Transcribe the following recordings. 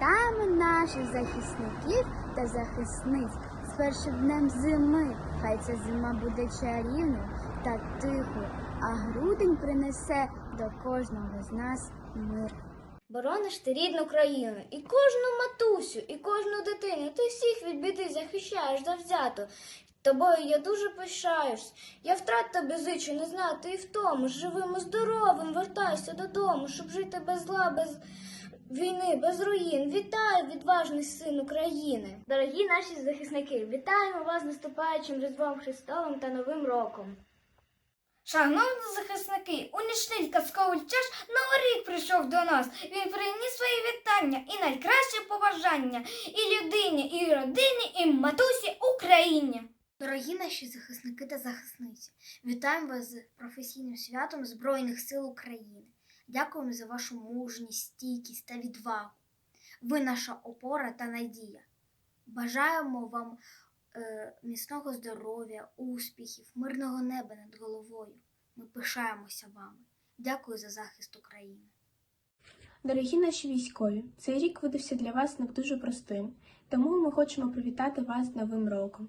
Вітаємо наших захисників та захисниць з першим днем зими. Хай ця зима буде чарівною та тихою, а грудень принесе до кожного з нас мир. Борониш ти рідну країну, і кожну матусю, і кожну дитину. Ти всіх від біди захищаєш завзято. Тобою я дуже пишаюсь. Я втрат тобі зичу не знати і в тому, живим і здоровим вертайся додому, щоб жити без зла, без війни, без руїн. Вітаю, відважний син України. Дорогі наші захисники, вітаємо вас з наступаючим Різдвом Христовим та Новим роком. Шановні захисники, у нічний казковий час Новий рік прийшов до нас. Він приніс свої вітання і найкраще побажання і людині, і родині, і матусі Україні. Дорогі наші захисники та захисниці, вітаємо вас з професійним святом Збройних сил України. Дякуємо за вашу мужність, стійкість та відвагу. Ви наша опора та надія. Бажаємо вам е, міцного здоров'я, успіхів, мирного неба над головою. Ми пишаємося вами. Дякую за захист України. Дорогі наші військові, цей рік видався для вас не дуже простим, тому ми хочемо привітати вас з Новим роком.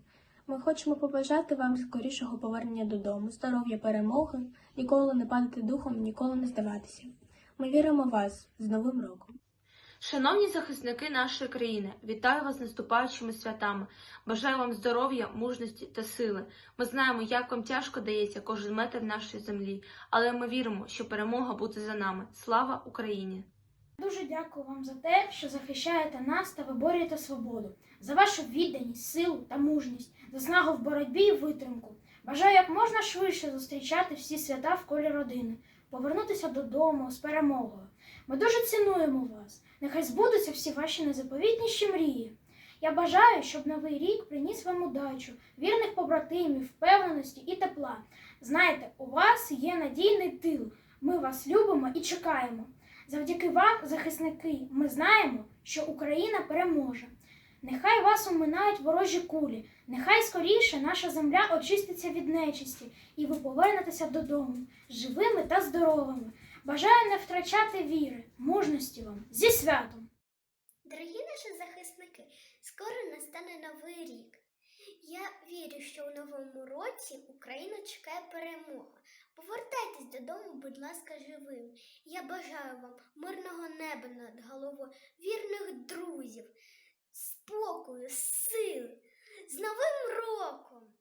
Ми хочемо побажати вам скорішого повернення додому, здоров'я, перемоги, ніколи не падати духом, ніколи не здаватися. Ми віримо в вас з Новим роком. Шановні захисники нашої країни, вітаю вас з наступаючими святами. Бажаю вам здоров'я, мужності та сили. Ми знаємо, як вам тяжко дається кожен метр нашої землі, але ми віримо, що перемога буде за нами. Слава Україні! Дуже дякую вам за те, що захищаєте нас та виборюєте свободу, за вашу відданість, силу та мужність, за снагу в боротьбі і витримку. Бажаю як можна швидше зустрічати всі свята в колі родини, повернутися додому з перемогою. Ми дуже цінуємо вас. Нехай збудуться всі ваші незаповітніші мрії. Я бажаю, щоб новий рік приніс вам удачу, вірних побратимів, впевненості і тепла. Знаєте, у вас є надійний тил. Ми вас любимо і чекаємо. Завдяки вам, захисники, ми знаємо, що Україна переможе. Нехай вас оминають ворожі кулі, нехай скоріше наша земля очиститься від нечисті, і ви повернетеся додому живими та здоровими. Бажаю не втрачати віри, мужності вам зі святом! Дорогі наші захисники, скоро настане новий рік. Я вірю, що у новому році Україна чекає перемога. Повертайтесь додому, будь ласка, живим. Я бажаю вам мирного неба над головою, вірних друзів, спокою, сил. З Новим роком!